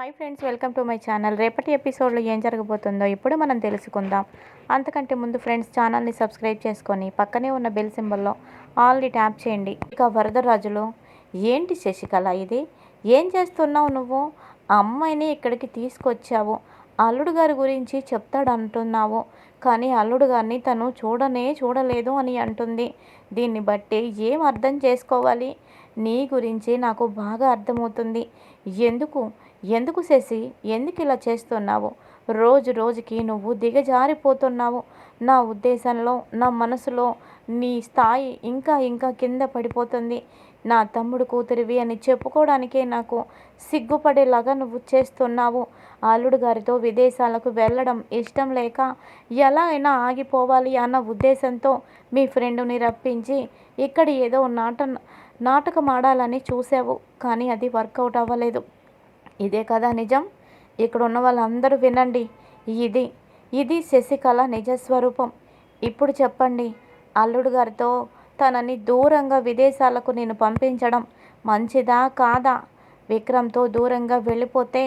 Hi friends welcome to my channel. రేపటి ఎపిసోడ్లో ఏం జరగబోతుందో ఇప్పుడు మనం తెలుసుకుందాం. అంతకంటే ముందు ఫ్రెండ్స్ ఛానల్ని సబ్స్క్రైబ్ చేసుకొని పక్కనే ఉన్న బెల్ సింబల్లో ఆల్ని ట్యాప్ చేయండి. ఇక వరదరాజులు ఏంటి శశికళ ఇది? ఏం చేస్తున్నావు నువ్వు? ఆ అమ్మాయిని ఇక్కడికి తీసుకొచ్చావు. అల్లుడు గారి గురించి చెప్తాడు అంటున్నావు కానీ అల్లుడు గారిని తను చూడనే చూడలేదు అని అంటుంది. దీన్ని బట్టి ఏం అర్థం చేసుకోవాలి? నీ గురించి నాకు బాగా అర్థమవుతుంది. ఎందుకు? ఎందుకు శశి? ఎందుకు ఇలా చేస్తున్నావు? రోజు రోజుకి నువ్వు దిగజారిపోతున్నావు. నా ఉద్దేశంలో నా మనసులో నీ స్థాయి ఇంకా ఇంకా కింద పడిపోతుంది. నా తమ్ముడు కూతురివి అని చెప్పుకోవడానికే నాకు సిగ్గుపడేలాగా నువ్వు చేస్తున్నావు. అల్లుడు గారితో విదేశాలకు వెళ్ళడం ఇష్టం లేక ఎలా అయినా ఆగిపోవాలి అన్న ఉద్దేశంతో మీ ఫ్రెండుని రప్పించి ఇక్కడ ఏదో నాట నాటకం ఆడాలని చూసావు కానీ అది వర్కౌట్ అవ్వలేదు. ఇదే కదా నిజం? ఇక్కడ ఉన్న వాళ్ళందరూ వినండి. ఇది ఇది శశికళ నిజస్వరూపం. ఇప్పుడు చెప్పండి అల్లుడు గారితో తనని దూరంగా విదేశాలకు నేను పంపించడం మంచిదా కాదా? విక్రమ్తో దూరంగా వెళ్ళిపోతే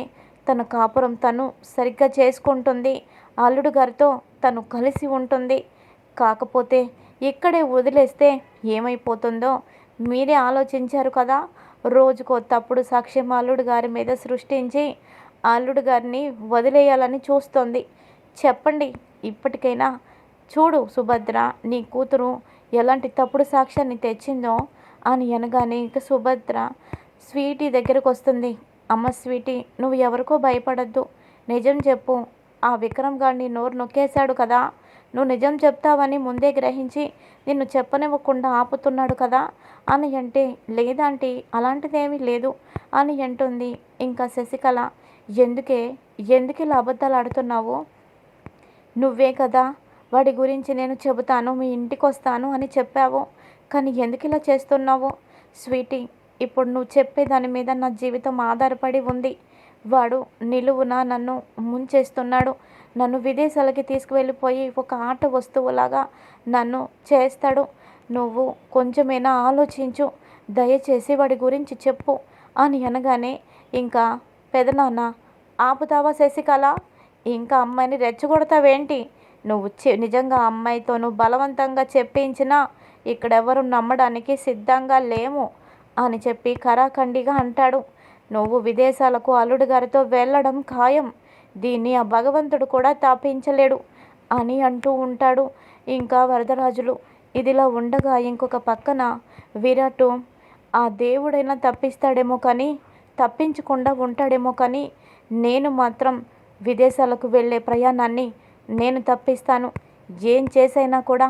తన కాపురం తను సరిగ్గా చేసుకుంటుంది. అల్లుడు గారితో తను కలిసి ఉంటుంది. కాకపోతే ఇక్కడే వదిలేస్తే ఏమైపోతుందో మీరే ఆలోచించారు కదా? రోజుకో తప్పుడు సాక్ష్యం అల్లుడు గారి మీద సృష్టించి అల్లుడు గారిని వదిలేయాలని చూస్తోంది. చెప్పండి ఇప్పటికైనా. చూడు సుభద్ర నీ కూతురు ఎలాంటి తప్పుడు సాక్ష్యాన్ని తెచ్చిందో అని అనగానే ఇక సుభద్ర స్వీటీ దగ్గరకు వస్తుంది అమ్మ స్వీటీ నువ్వు ఎవరికో భయపడద్దు. నిజం చెప్పు. ఆ విక్రమ్ గారిని నోరు నొక్కేశాడు కదా? నువ్వు నిజం చెప్తావని ముందే గ్రహించి నిన్ను చెప్పనివ్వకుండా ఆపుతున్నాడు కదా? అని అంటే లేదంటే అలాంటిదేమీ లేదు అని అంటుంది ఇంకా శశికళ. ఎందుకే? ఎందుకు ఇలా అబద్ధాలు ఆడుతున్నావు? నువ్వే కదా వాడి గురించి నేను చెబుతాను మీ ఇంటికి వస్తాను అని చెప్పావు. కానీ ఎందుకు ఇలా చేస్తున్నావు? స్వీటీ ఇప్పుడు నువ్వు చెప్పే దాని మీద నా జీవితం ఆధారపడి ఉంది. వాడు నిలువున నన్ను ముంచేస్తున్నాడు. నన్ను విదేశాలకి తీసుకువెళ్ళిపోయి ఒక ఆట వస్తువులాగా నన్ను చేస్తాడు. నువ్వు కొంచెమైనా ఆలోచించు. దయచేసి వాడి గురించి చెప్పు అని అనగానే ఇంకా పెదనాన్న ఆపుతావా శశికళ? ఇంకా అమ్మాయిని రెచ్చగొడతావేంటి? నువ్వు నిజంగా అమ్మాయితో నువ్వు బలవంతంగా చెప్పించినా ఇక్కడెవరు నమ్మడానికి సిద్ధంగా లేము అని చెప్పి కరాఖండిగా అంటాడు. నువ్వు విదేశాలకు అల్లుడు గారితో వెళ్ళడం ఖాయం. దీన్ని ఆ భగవంతుడు కూడా తాపించలేడు అని అంటూ ఉంటాడు. ఇంకా వరదరాజులు ఇదిలా ఉండగా ఇంకొక పక్కన విరాట్ ఆ దేవుడైనా తప్పిస్తాడేమో కానీ తప్పించకుండా ఉంటాడేమో కానీ నేను మాత్రం విదేశాలకు వెళ్ళే ప్రయాణాన్ని నేను తప్పిస్తాను. ఏం చేసైనా కూడా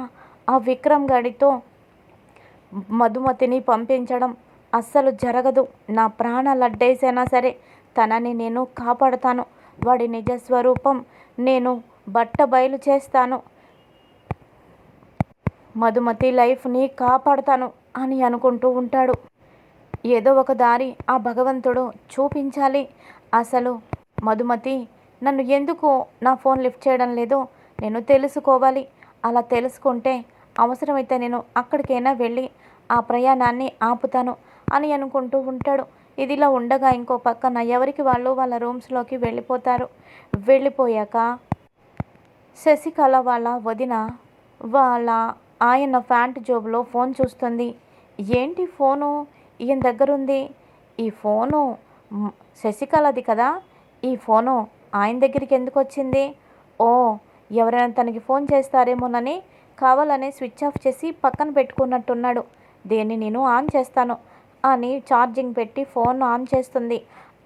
ఆ విక్రమ్ గాడితో మధుమతిని పంపించడం అస్సలు జరగదు. నా ప్రాణాలు అడ్డేసైనా సరే తనని నేను కాపాడతాను. వాడి నిజస్వరూపం నేను బట్ట బయలు చేస్తాను. మధుమతి లైఫ్ని కాపాడతాను అని అనుకుంటూ ఉంటాడు. ఏదో ఒక దారి ఆ భగవంతుడు చూపించాలి. అసలు మధుమతి నన్ను ఎందుకు నా ఫోన్ లిఫ్ట్ చేయడం లేదో? నేను తెలుసుకోవాలి. అలా తెలుసుకుంటే అవసరమైతే నేను అక్కడికైనా వెళ్ళి ఆ ప్రయాణాన్ని ఆపుతాను అని అనుకుంటూ ఉంటాడు. ఇదిలా ఉండగా ఇంకో పక్కన ఎవరికి వాళ్ళు వాళ్ళ రూమ్స్లోకి వెళ్ళిపోతారు. వెళ్ళిపోయాక శశికళ వాళ్ళ వదిన వాళ్ళ ఆయన ప్యాంట్ జోబులో ఫోన్ చూస్తుంది. ఏంటి ఫోను? ఈయన దగ్గరుంది. ఈ ఫోను? శశికళది కదా. ఈ ఫోను ఆయన దగ్గరికి ఎందుకు వచ్చింది? ఓ ఎవరైనా తనకి ఫోన్ చేస్తారేమోనని కావాలని స్విచ్ ఆఫ్ చేసి పక్కన పెట్టుకున్నట్టున్నాడు. దీన్ని నేను ఆన్ చేస్తాను. అని ఛార్జింగ్ పెట్టి ఫోన్ ఆన్ చేస్తుంది.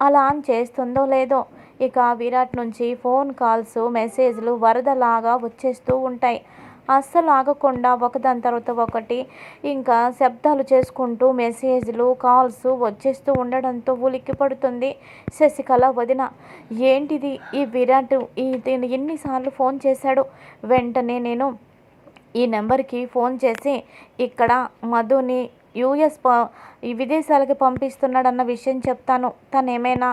అలా ఆన్ చేస్తుందో లేదో ఇక విరాట్ నుంచి ఫోన్ కాల్స్ మెసేజ్లు వరదలాగా వచ్చేస్తూ ఉంటాయి. అస్సలు ఆగకుండా ఒకదాని తర్వాత ఒకటి ఇంకా శబ్దాలు చేసుకుంటూ మెసేజ్లు కాల్స్ వచ్చేస్తూ ఉండడంతో ఉలిక్కి పడుతుంది శశికళ వదిన. ఏంటిది ఈ విరాట్ ఈ ఎన్నిసార్లు ఫోన్ చేశాడు? వెంటనే నేను ఈ నెంబర్కి ఫోన్ చేసి ఇక్కడ మధుని యూఎస్ ప విదేశాలకి పంపిస్తున్నాడన్న విషయం చెప్తాను. తను ఏమైనా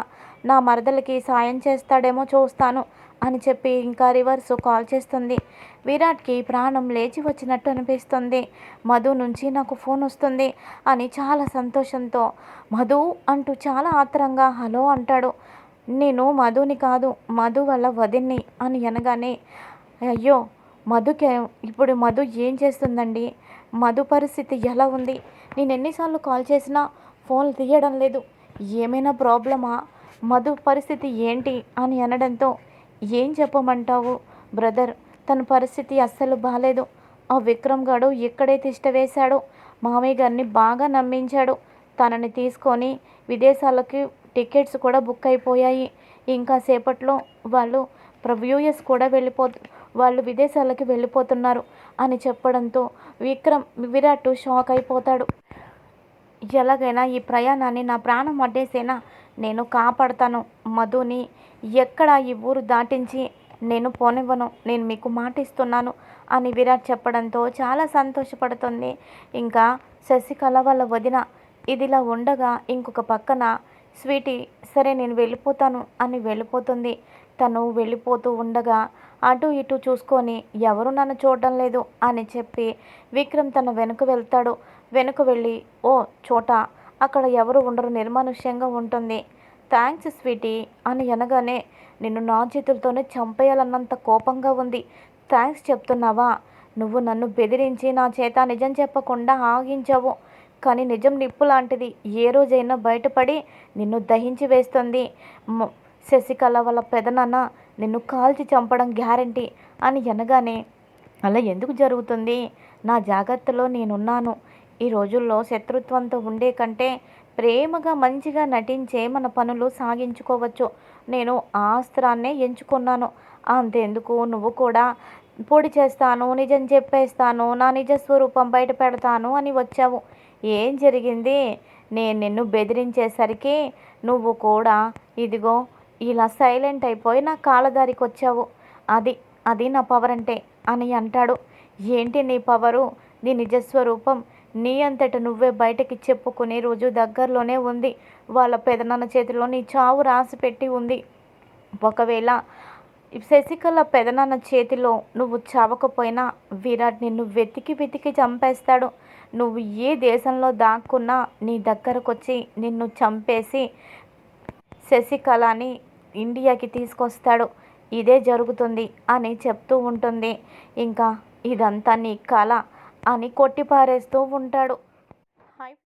నా మరదలకి సాయం చేస్తాడేమో చూస్తాను అని చెప్పి ఇంకా రివర్స్ కాల్ చేస్తుంది. విరాట్కి ప్రాణం లేచి వచ్చినట్టు అనిపిస్తుంది. మధు నుంచి నాకు ఫోన్ వస్తుంది అని చాలా సంతోషంతో మధు అంటూ చాలా ఆత్రంగా హలో అంటాడు. నేను మధుని కాదు మధు వల్ల వదిన్ని అని అనగానే అయ్యో మధుకే ఇప్పుడు మధు ఏం చేస్తుందండి? మధు పరిస్థితి ఎలా ఉంది? నేను ఎన్నిసార్లు కాల్ చేసినా ఫోన్ తీయడం లేదు. ఏమైనా ప్రాబ్లమా? మధు పరిస్థితి ఏంటి అని అనడంతో ఏం చెప్పమంటావు బ్రదర్? తన పరిస్థితి అస్సలు బాగాలేదు ఆ విక్రమ్ గాడు ఎక్కడే తిష్టవేశాడు మామయ్య గారిని బాగా నమ్మించాడు. తనని తీసుకొని విదేశాలకి టికెట్స్ కూడా బుక్ అయిపోయాయి. ఇంకా సేపట్లో వాళ్ళు యూఎస్ కూడా వెళ్ళిపో వాళ్ళు విదేశాలకి వెళ్ళిపోతున్నారు అని చెప్పడంతో విక్రమ్ విరాట్ షాక్ అయిపోతాడు. ఎలాగైనా ఈ ప్రయాణాన్ని నా ప్రాణం అడ్డేసేనా నేను కాపాడతాను. మధుని ఎక్కడ ఈ ఊరు దాటించి నేను పోనివ్వను. నేను మీకు మాటిస్తున్నాను అని విరాట్ చెప్పడంతో చాలా సంతోషపడుతుంది. ఇంకా శశికళ వాళ్ళ వదిన ఇదిలా ఉండగా ఇంకొక పక్కన స్వీటీ సరే నేను వెళ్ళిపోతాను అని వెళ్ళిపోతుంది. తను వెళ్ళిపోతూ ఉండగా అటు ఇటు చూసుకొని ఎవరు నన్ను చూడడం లేదు అని చెప్పి విక్రమ్ తన వెనుక వెళ్తాడు. వెనుక వెళ్ళి ఓ చోట అక్కడ ఎవరు ఉండరు నిర్మానుష్యంగా ఉంటుంది. థ్యాంక్స్ స్వీటీ అని అనగానే నిన్ను నా చేతులతోనే చంపేయాలన్నంత కోపంగా ఉంది. థ్యాంక్స్ చెప్తున్నావా? నువ్వు నన్ను బెదిరించి నా చేత నిజం చెప్పకుండా ఆగించావు. కానీ నిజం నిప్పు లాంటిది. ఏ రోజైనా బయటపడి నిన్ను దహించి వేస్తుంది. శశికళ వాళ్ళ పెదనాన్న నిన్ను కాల్చి చంపడం గ్యారంటీ అని అనగానే అలా ఎందుకు జరుగుతుంది? నా జాగ్రత్తలో నేనున్నాను. ఈ రోజుల్లో శత్రుత్వంతో ఉండే కంటే ప్రేమగా మంచిగా నటించే మన పనులు సాగించుకోవచ్చు. నేను ఆ అస్త్రాన్నే ఎంచుకున్నాను. అంతెందుకు? నువ్వు కూడా పొడి చేస్తాను నిజం చెప్పేస్తాను నా నిజ స్వరూపం బయట పెడతాను అని వచ్చావు. ఏం జరిగింది? నేను నిన్ను బెదిరించేసరికి నువ్వు కూడా ఇదిగో ఇలా సైలెంట్ అయిపోయి నా కాళ్ళదారికి వచ్చావు. అది అది నా పవర్ అంటే అని అంటాడు. ఏంటి నీ పవరు? నీ నిజస్వరూపం నీ అంతట నువ్వే బయటకి చెప్పుకునే రోజు దగ్గరలోనే ఉంది. వాళ్ళ పెదనాన్న చేతిలో నీ చావు రాసి పెట్టి ఉంది. ఒకవేళ శశికళ పెదనాన్న చేతిలో నువ్వు చావకపోయినా విరాట్ నిన్ను వెతికి వెతికి చంపేస్తాడు. నువ్వు ఏ దేశంలో దాక్కున్నా నీ దగ్గరకు వచ్చి నిన్ను చంపేసి శశికళని ఇండియాకి తీసుకొస్తాడు. ఇదే జరుగుతుంది అని చెప్తూ ఉంటుంది. ఇంకా ఇదంతా నీ కళ అని కొట్టిపారేస్తూ ఉంటాడు.